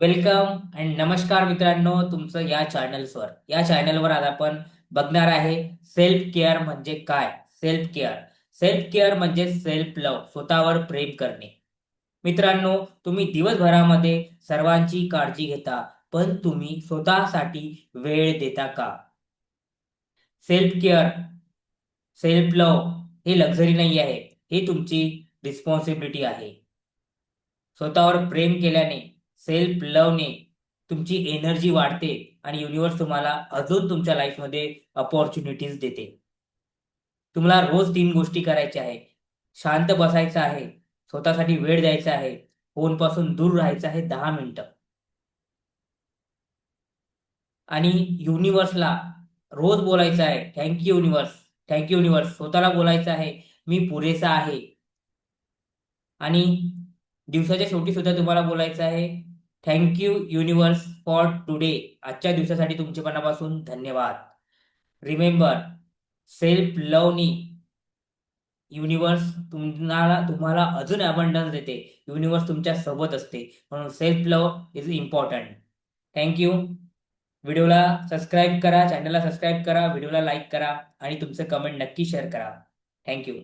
Welcome and नमस्कार मित्रांनो तुमचं या चॅनल्सवर या चॅनलवर आज आपण बघणार आहे सेल्फ केअर म्हणजे काय? सेल्फ केअर सेल्फ केअर म्हणजे सेल्फ लव स्वतःवर प्रेम करणे. मित्रांनो तुम्ही दिवसभरामध्ये सर्वांची काळजी घेता पण तुम्ही स्वतःसाठी वेळ देता का? सेल्फ केअर सेल्फ लव हे लक्झरी नाही आहे ही तुमची रिस्पॉन्सिबिलिटी आहे. स्वतःवर प्रेम केल्याने सेल्फ लवने तुमची एनर्जी वाढते आणि युनिवर्स तुम्हाला अजून तुमच्या लाईफमध्ये अपॉर्च्युनिटीज देते. तुम्हाला रोज तीन गोष्टी करायच्या आहे शांत बसायचं आहे. स्वतःसाठी वेळ द्यायचा आहे. फोनपासून दूर राहायचं आहे दहा मिनिटं. आणि युनिवर्सला रोज बोलायचं आहे थँक्यू युनिवर्स थँक्यू युनिवर्स स्वतःला बोलायचं आहे मी पुरेसा आहे. आणि दिवसाच्या शेवटी सुद्धा तुम्हाला बोलायचं आहे थँक्यू युनिवर्स फॉर टुडे आजच्या दिवसासाठी तुमचे मनापासून धन्यवाद. रिमेंबर सेल्फ लवनी युनिवर्स तुम्हाला तुम्हाला अजून अबंडन्स देते. युनिवर्स तुमच्यासोबत असते. म्हणून self love is important thank you व्हिडिओला सबस्क्राईब करा चॅनलला सबस्क्राईब करा व्हिडिओला लाईक करा आणि तुमचं कमेंट नक्की शेअर करा. थँक्यू